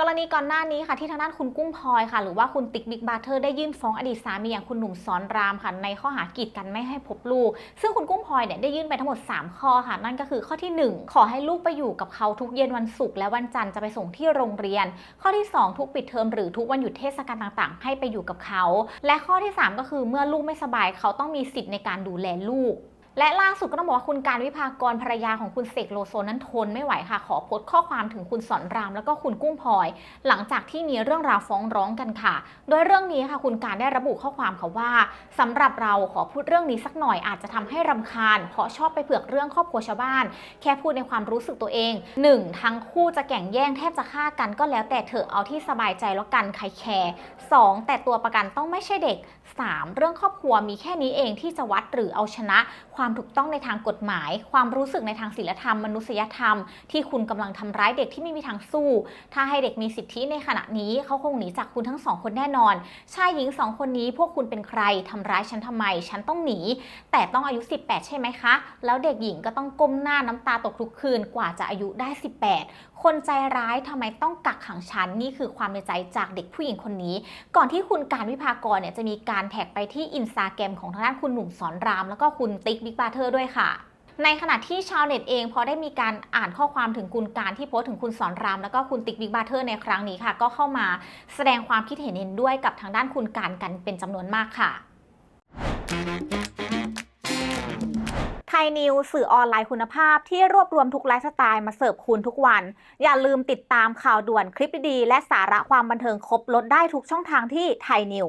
กรณีก่อนหน้านี้ค่ะที่ทางด้านคุณกุ้งพลอยค่ะ หรือว่าคุณติ๊กบิ๊กบาร์เทอร์ได้ยื่นฟ้องอดีตสามีอย่างคุณหนุ่มสอนรามค่ะในข้อหากีดกันไม่ให้พบลูก ซึ่งคุณกุ้งพลอยเนี่ยได้ยื่นไปทั้งหมด 3 ข้อค่ะ นั่นก็คือข้อทีหนึ่1 ขอให้ลูกไปอยู่กับเขาทุกเย็นวันศุกร์และวันจันทร์จะไปส่งที่โรงเรียน ข้อที่ 2 ทุกปิดเทอมหรือทุกวันหยุดเทศกาลต่างๆ ให้ไปอยู่กับเขา และข้อที่ 3 ก็คือเมื่อลูกไม่สบายเขาต้องมีสิทธิ์ในการดูแลลูก และล่าสุดก็ต้องบอกว่าคุณการวิภากรภรรยาของคุณเสกโลโซนั้นทนไม่ไหวค่ะ ขอโพสต์ข้อความถึงคุณสอนราม แล้วก็คุณกุ้งพลอย หลังจากที่มีเรื่องราวฟ้องร้องกันค่ะ โดยเรื่องนี้ค่ะคุณการได้ระบุข้อความค่ะว่าสำหรับเราขอพูดเรื่องนี้สักหน่อยอาจจะทำให้รำคาญ เพราะชอบไปเผือกเรื่องครอบครัวชาวบ้าน แค่พูดในความรู้สึกตัวเอง 1. ทั้งคู่จะแก่งแย่งแทบจะฆ่ากันก็แล้วแต่เธอะเอาที่สบายใจแล้วกันใครแคร์ 2. แต่ตัวประกันต้องไม่ใช่เด็ก 3. เรื่องครอบครัวมีแค่นี้เองที่จะวัดหรือเอาชนะความความถูกต้องในทางกฎหมาย ความรู้สึกในทางศีลธรรม มนุษยธรรม ที่คุณกำลังทำร้ายเด็กที่ไม่มีทางสู้ ถ้าให้เด็กมีสิทธิในขณะนี้เขาคงหนีจากคุณทั้งสองคนแน่นอนชายหญิงสองคนนี้พวกคุณเป็นใครทำร้ายฉันทำไม ฉันต้องหนี แต่ต้องอายุ 18 ใช่ไหมคะ แล้วเด็กหญิงก็ต้องก้มหน้าน้ำตาตกทุกคืนกว่าจะอายุได้ 18 คนใจร้ายทำไมต้องกักขังฉันนี่คือความในใจจากเด็กผู้หญิงคนนี้ ก่อนที่คุณการวิภากรเนี่ยจะมีการแท็กไปที่อินสตาแกรมของทางด้านคุณหนุ่มสอนราม แล้วก็คุณติ๊กบิ๊กบาเทอร์ด้วยค่ะ ในขณะที่ชาวเน็ตเองพอได้มีการอ่านข้อความถึงคุณการที่โพสต์ถึงคุณสอนราม แล้วก็คุณติ๊กบิ๊กบาเทอร์ในครั้งนี้ค่ะ ก็เข้ามาแสดงความคิดเห็นเห็นด้วยกับทางด้านคุณการกันเป็นจำนวนมากค่ะไทยนิวสื่อออนไลน์คุณภาพที่รวบรวมทุกไลฟ์สไตล์มาเสิร์ฟคุณทุกวัน อย่าลืมติดตามข่าวด่วนคลิปดีๆและสาระความบันเทิงครบลดได้ทุกช่องทางที่ไทยนิว